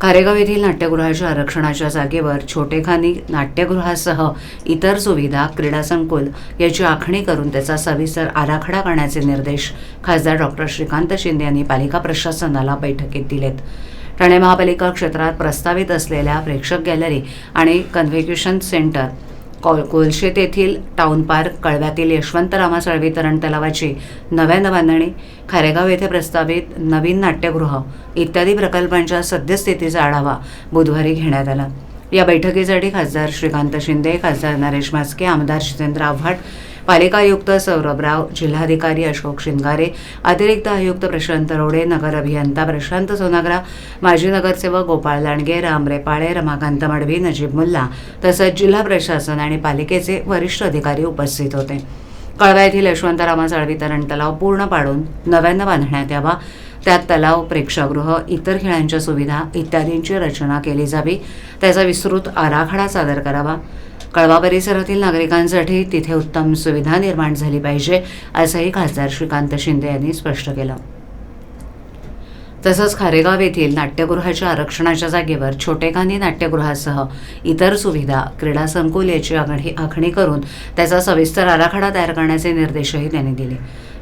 कारेगाव येथील नाट्यगृहाच्या आरक्षणाच्या जागेवर छोटेखानी नाट्यगृहासह इतर सुविधा क्रीडा संकुल याची आखणी करून त्याचा सविस्तर आराखडा करण्याचे निर्देश खासदार डॉक्टर श्रीकांत शिंदे यांनी पालिका प्रशासनाला बैठकीत दिलेत. ठाणे महापालिका क्षेत्रात प्रस्तावित असलेल्या प्रेक्षक गॅलरी आणि कन्व्हेक्युशन सेंटर कॉल कोलशेत येथील टाउन पार्क कळव्यातील यशवंतरामा सळवी तरण तलावाची नव्यानं बांधणी खारेगाव येथे प्रस्तावित नवीन नाट्यगृह इत्यादी प्रकल्पांच्या सद्यस्थितीचा आढावा बुधवारी घेण्यात आला. या बैठकीसाठी खासदार श्रीकांत शिंदे खासदार नरेश म्हस्के आमदार जितेंद्र आव्हाड पालिका आयुक्त सौरभ राव जिल्हाधिकारी अशोक शिंगारे अतिरिक्त आयुक्त प्रशांत रोडे नगर अभियंता प्रशांत सोनागरा माजी नगरसेवक गोपाळ लांडगे राम रेपाळे रमाकांत मडवी नजीब मुल्ला तसंच जिल्हा प्रशासन आणि पालिकेचे वरिष्ठ अधिकारी उपस्थित होते. कळवा येथील यशवंतरामा वितरण तलाव पूर्ण पाडून नव्यानं बांधण्यात यावा. त्यात तलाव प्रेक्षागृह इतर खेळांच्या सुविधा इत्यादींची रचना केली जावी. त्याचा विस्तृत आराखडा सादर करावा. कळवा परिसरातील नागरिकांसाठी तिथे उत्तम सुविधा निर्माण झाली पाहिजे असंही खासदार श्रीकांत शिंदे यांनी स्पष्ट केलं. तसंच खारेगाव येथील नाट्यगृहाच्या आरक्षणाच्या जागेवर छोटेखानी नाट्यगृहासह इतर सुविधा क्रीडा संकुल याची आखणी आखणी करून त्याचा सविस्तर आराखडा तयार करण्याचे निर्देशही त्यांनी दिले.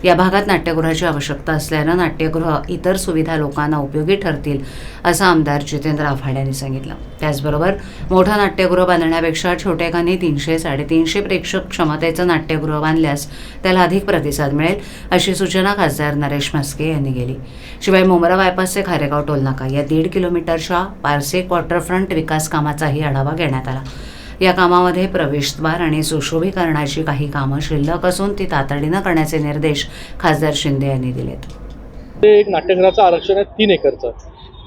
या भागात नाट्यगृहाची आवश्यकता असल्यानं नाट्यगृह इतर सुविधा लोकांना उपयोगी ठरतील असं आमदार जितेंद्र आव्हाड यांनी सांगितलं. त्याचबरोबर मोठं नाट्यगृह बांधण्यापेक्षा छोट्याकांनी तीनशे साडेतीनशे प्रेक्षक क्षमतेचं नाट्यगृह बांधल्यास त्याला अधिक प्रतिसाद मिळेल अशी सूचना खासदार नरेश म्हस्के यांनी केली. शिवाय मुंब्रा बायपास ते खारेगाव टोलनाका या दीड किलोमीटरच्या पारसे क्वार्टरफ्रंट विकास कामाचाही आढावा घेण्यात आला. या कामामध्ये प्रवेशद्वार आणि सुशोभीकरणाची काही कामं शिल्लक असून ती तातडीनं करण्याचे निर्देश खासदार शिंदे यांनी दिलेत. ते एक नाट्यघराचं आरक्षण आहे तीन एकरचं.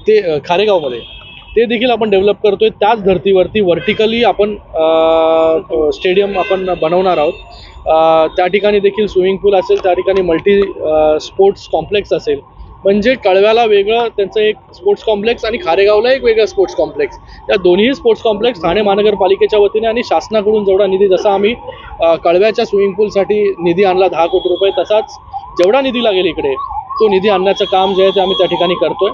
ते खारेगावमध्ये. ते देखील आपण डेव्हलप करतोय. त्याच धर्तीवरती व्हर्टिकली आपण स्टेडियम आपण बनवणार आहोत. त्या ठिकाणी देखील स्विमिंग पूल असेल त्या ठिकाणी मल्टी स्पोर्ट्स कॉम्प्लेक्स असेल. म्हणजे कळव्याला वेगळं त्यांचं एक स्पोर्ट्स कॉम्प्लेक्स आणि खारेगावला एक वेगळं स्पोर्ट्स कॉम्प्लेक्स या दोन्ही स्पोर्ट्स कॉम्प्लेक्स ठाणे महानगरपालिकेच्या वतीने आणि शासनाकडून जेवढा निधी जसा आम्ही कळव्याच्या स्विमिंग पूलसाठी निधी आणला दहा कोटी रुपये तसाच जेवढा निधी लागेल इकडे तो निधी आणण्याचं काम जे आहे ते आम्ही त्या ठिकाणी करतोय.